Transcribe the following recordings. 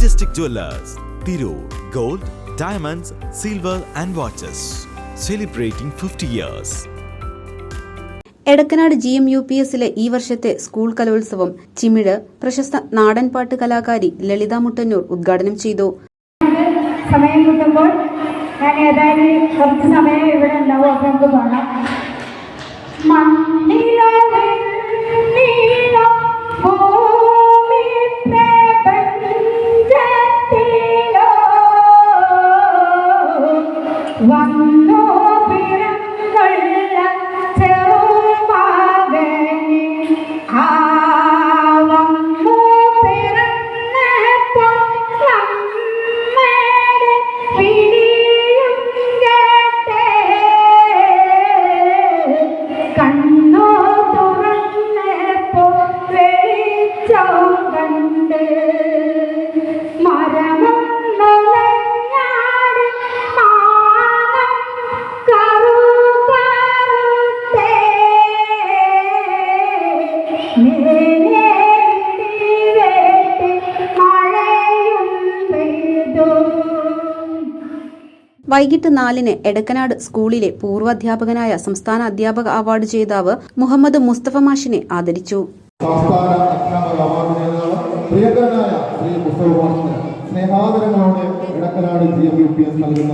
Majestic jewellers Tirur gold diamonds silver and watches celebrating fifty years Edakkanad G M U P എസിലെ ഈ വർഷത്തെ school കലോത്സവം ചിമിഴ് പ്രശസ്ത നാടൻപാട്ട് കലാകാരി ലളിത മുട്ടന്നൂർ ഉദ്ഘാടനം ചെയ്തു. സമയം കിട്ടുമ്പോൾ ഞാൻ ഏതായാലും കുറച്ച് സമയം ഇവിടെ ഉണ്ടാവും അപ്പൊ നമുക്ക് പോകണം മണ്ണിലോ വൈകിട്ട് നാലിന് എടക്കനാട് സ്കൂളിലെ പൂർവാധ്യാപകനായ സംസ്ഥാന അധ്യാപക അവാർഡ് ജേതാവ് മുഹമ്മദ് മുസ്തഫ മാഷിനെ ആദരിച്ചു. സംസ്ഥാന അധ്യാപക അവാർഡ് ജേതാവ് പ്രിയങ്കരനായ ശ്രീ മുസ്തഫ മാഷിന് സ്നേഹാദരങ്ങളോടെ Edakkanad G M U P S നൽകുന്ന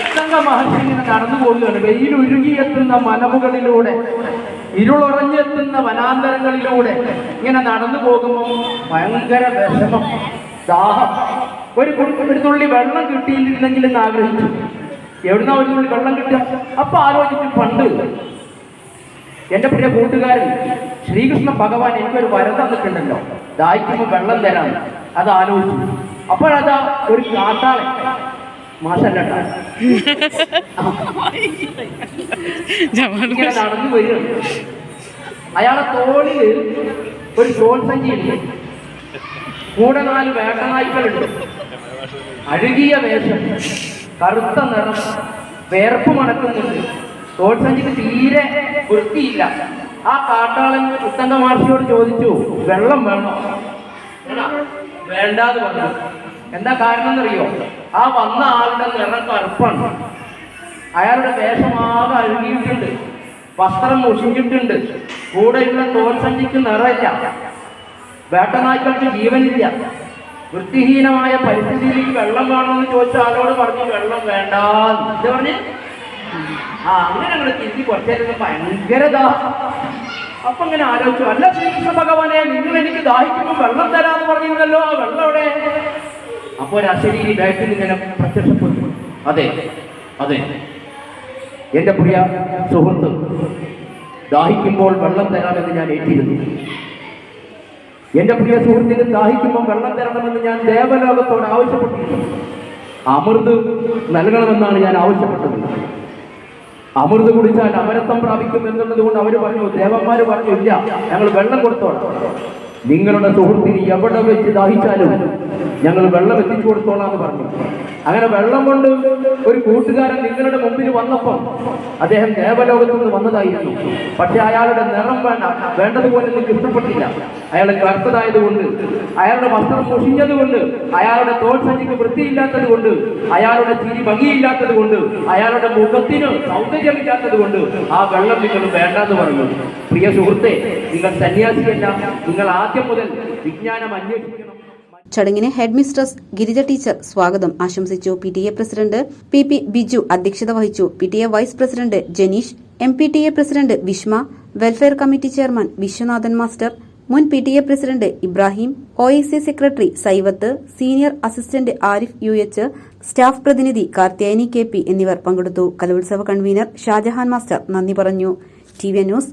ഉത്തങ്ക മഹർഷി ഇങ്ങനെ നടന്നു പോകുകയാണ് വെയിൽ ഉരുകിയെത്തുന്ന മലമുകളിലൂടെ ഇരുളുറഞ്ഞെത്തുന്ന വനാന്തരങ്ങളിലൂടെ ഇങ്ങനെ നടന്നു പോകുമ്പോൾ ഭയങ്കര വിഷമം ദാഹം. ഒരു കുടുംബത്തിനുള്ളിൽ വെള്ളം കിട്ടിയില്ലെങ്കിൽ എന്ന് ആഗ്രഹിച്ചു. എവിടുന്ന ഒരു തുള്ളി വെള്ളം കിട്ടുക? അപ്പൊ ആലോചിച്ചു പണ്ട് എന്റെ പ്രിയ കൂട്ടുകാരൻ ശ്രീകൃഷ്ണ ഭഗവാൻ എനിക്കൊരു വരം തന്നിട്ടുണ്ടല്ലോ. ദാഹിക്കുമ്പോൾ വെള്ളം തരാൻ അത് ആലോചിച്ചു. അപ്പോഴതാ ഒരു കാട്ടാളൻ മാഷല്ല നടന്നു അയാളെ തോളിൽ ഒരു തോൾ സഞ്ചിയുണ്ട് കൂടെ നാല് വേട്ടനായ്ക്കളുണ്ട്. അഴുകിയ വേഷം കറുത്ത നിറം വേർപ്പ് മണക്കുന്നുണ്ട്. തോൾ സഞ്ചിക്ക് തീരെ വൃത്തിയില്ല. ആ കാട്ടാളൻ ഉത്തങ്ക മാഷിയോട് ചോദിച്ചു വെള്ളം വേണോ? വേണ്ടാതെ വേണ്ടാന്ന് പറഞ്ഞു. എന്താ കാരണം എന്നറിയോ ആ വന്ന ആളുടെ നിറം കറുപ്പാണ്. അയാളുടെ വേഷമാകെ അഴുകിയിട്ടുണ്ട്. വസ്ത്രം മുഷിഞ്ഞിട്ടുണ്ട്. കൂടെയുള്ള തോൽസഞ്ചിക്ക് നിറയില്ല വേട്ടനായ്ക്കൾക്ക് ജീവനില്ല. വൃത്തിഹീനമായ പരിസ്ഥിതിയിലേക്ക് വെള്ളം വേണമെന്ന് ചോദിച്ച ആളോട് പറഞ്ഞു വെള്ളം വേണ്ട. എന്ന് പറഞ്ഞു? ആ അങ്ങനെ ഞങ്ങൾ തിരിച്ച് കുറച്ചേരം ഭയങ്കര ദാഹം അപ്പൊ ഇങ്ങനെ ആലോചിച്ചു. അല്ല ശ്രീകൃഷ്ണ ഭഗവാനെ നിങ്ങൾ എനിക്ക് ദാഹിക്കുമ്പോൾ വെള്ളം തരാന്ന് പറഞ്ഞിരുന്നല്ലോ. ആ വെള്ളം അവിടെ അപ്പൊ ഒരു അശരീരി ബാറ്റിൽ ഇങ്ങനെ പ്രത്യക്ഷപ്പെട്ടു അതെ അതെ. എന്റെ പ്രിയ സുഹൃത്ത് ദാഹിക്കുമ്പോൾ വെള്ളം തരാമെന്ന് ഞാൻ ഏറ്റിരുന്നു. എന്റെ പ്രിയ സുഹൃത്തിന് ദാഹിക്കുമ്പോൾ വെള്ളം തരണമെന്ന് ഞാൻ ദേവലോകത്തോട് ആവശ്യപ്പെട്ടിരുന്നു. അമൃത് നൽകണമെന്നാണ് ഞാൻ ആവശ്യപ്പെട്ടത്. അമൃത് കുടിച്ചാൽ അമരത്വം പ്രാപിക്കും എന്നുള്ളത് കൊണ്ട് അവർ പറഞ്ഞു ദേവന്മാര് പറഞ്ഞു ഇല്ല ഞങ്ങൾ വെള്ളം കൊടുത്തോളാം. നിങ്ങളുടെ സുഹൃത്തിന് എവിടെ വെച്ച് ദാഹിച്ചാലും ഞങ്ങൾ വെള്ളം എത്തിച്ചു കൊടുത്തോളാം പറഞ്ഞു. അങ്ങനെ വെള്ളം കൊണ്ട് ഒരു കൂട്ടുകാരൻ നിങ്ങളുടെ മുമ്പിൽ വന്നപ്പോൾ അദ്ദേഹം ദേവലോകത്തു നിന്ന് വന്നതായിരുന്നു. പക്ഷെ അയാളുടെ നിറം വേണ്ട വേണ്ടതുപോലെ നിങ്ങൾക്ക് ഇഷ്ടപ്പെട്ടില്ല. അയാൾ കറുത്തതായതുകൊണ്ട് അയാളുടെ വസ്ത്രം മുഷിഞ്ഞതുകൊണ്ട് അയാളുടെ തോൽസഞ്ചിക്ക് വൃത്തിയില്ലാത്തത് കൊണ്ട് അയാളുടെ ചിരി ഭംഗിയില്ലാത്തത് കൊണ്ട് അയാളുടെ മുഖത്തിന് സൗന്ദര്യമില്ലാത്തത് കൊണ്ട് ആ വെള്ളം നിങ്ങൾ വേണ്ടെന്ന് പറഞ്ഞു. പ്രിയ സുഹൃത്തെ നിങ്ങൾ സന്യാസിയല്ല നിങ്ങൾ ആദ്യം മുതൽ വിജ്ഞാനം അന്വേഷിക്കണം. ചടങ്ങിന് ഹെഡ് മിസ്ട്രസ് ഗിരിജ ടീച്ചർ സ്വാഗതം ആശംസിച്ചു. P T A president P P Biju അധ്യക്ഷത വഹിച്ചു. P T A vice president Janeesh M P T A president Vishma welfare committee chairman Viswanathan master മുൻ P T A president Ibrahim O I C secretary Saivath senior assistant Arif U H staff പ്രതിനിധി Karthyayani K P എന്നിവർ പങ്കെടുത്തു. കലോത്സവ convener Shah Jahan master നന്ദി പറഞ്ഞു. T V news